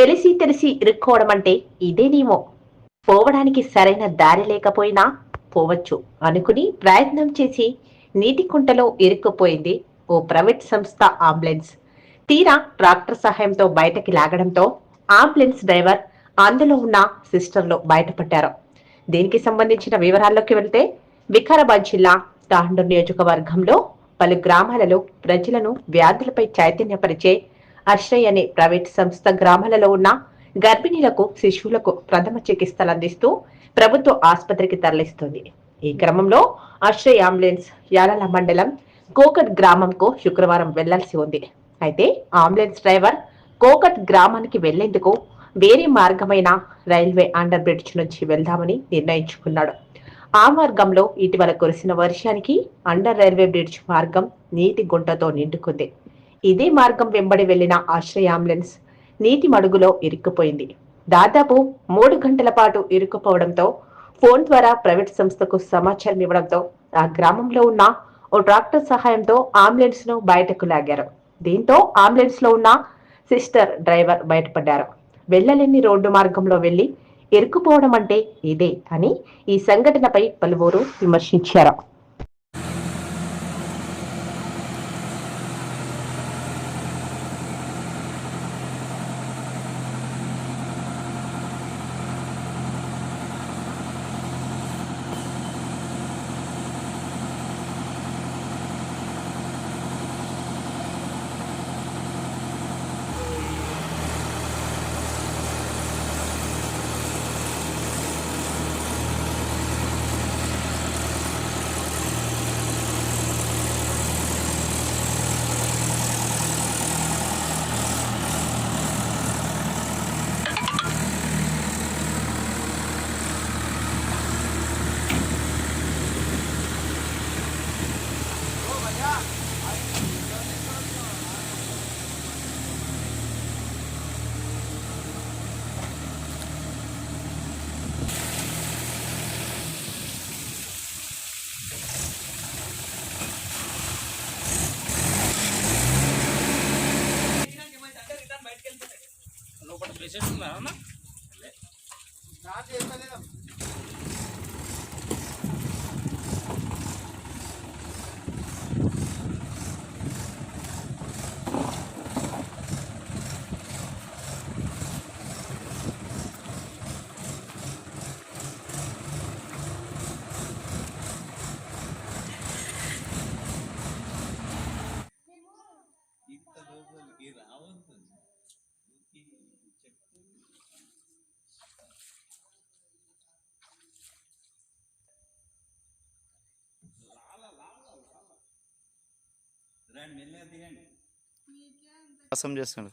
తెలిసి తెలిసి ఇరుక్కోవడం అంటే ఇదేనేమో. పోవడానికి సరైన దారి లేకపోయినా పోవచ్చు అనుకుని ప్రయత్నం చేసి నీటి కుంటలో ఇరుక్కుపోయింది ఓ ప్రైవేట్ సంస్థ అంబులెన్స్. తీరా ట్రాక్టర్ సహాయంతో బయటకి లాగడంతో అంబులెన్స్ డ్రైవర్ అందులో ఉన్న సిస్టర్లు బయటపడ్డారు. దీనికి సంబంధించిన వివరాల్లోకి వెళ్తే వికారాబాద్ జిల్లా తాండూరు నియోజకవర్గంలో పలు గ్రామాలలో ప్రజలను వ్యాధులపై చైతన్యపరిచే అర్షయ్ అనే ప్రైవేట్ సంస్థ గ్రామాలలో ఉన్న గర్భిణీలకు శిశువులకు ప్రథమ చికిత్సలు అందిస్తూ ప్రభుత్వ ఆసుపత్రికి తరలిస్తుంది. ఈ క్రమంలో అర్షయ్ అంబులెన్స్ యాలల మండలం కోకట్ గ్రామంకు శుక్రవారం వెళ్ళాల్సి ఉంది. అయితే అంబులెన్స్ డ్రైవర్ కోకట్ గ్రామానికి వెళ్ళేందుకు వేరే మార్గమైన రైల్వే అండర్ బ్రిడ్జ్ నుంచి వెళ్దామని నిర్ణయించుకున్నాడు. ఆ మార్గంలో ఇటీవల కురిసిన వర్షానికి అండర్ రైల్వే బ్రిడ్జ్ మార్గం నీటి గుంటతో నిండుకుంది. ఇదే మార్గం వెంబడి వెళ్ళిన ఆశ్రయ అంబులెన్స్ నీటి మడుగులో ఇరుక్కుపోయింది. దాదాపు మూడు గంటల పాటు ఇరుక్కుపోవడంతో ఫోన్ ద్వారా ప్రైవేట్ సంస్థకు సమాచారం ఇవ్వడంతో ఆ గ్రామంలో ఉన్న ఓ ట్రాక్టర్ సహాయంతో అంబులెన్స్ను బయటకు లాగారు. దీంతో అంబులెన్స్లో ఉన్న సిస్టర్ డ్రైవర్ బయటపడ్డారు. వెళ్ళలేని రోడ్డు మార్గంలో వెళ్ళి ఇరుక్కుపోవడం అంటే ఇదే అని ఈ సంఘటనపై పలువురు విమర్శించారు. లోపల అన్న? ఇంత లోపలికి రావద్దు రండి మెల్లగా దిగండి. చేస్తున్నాడు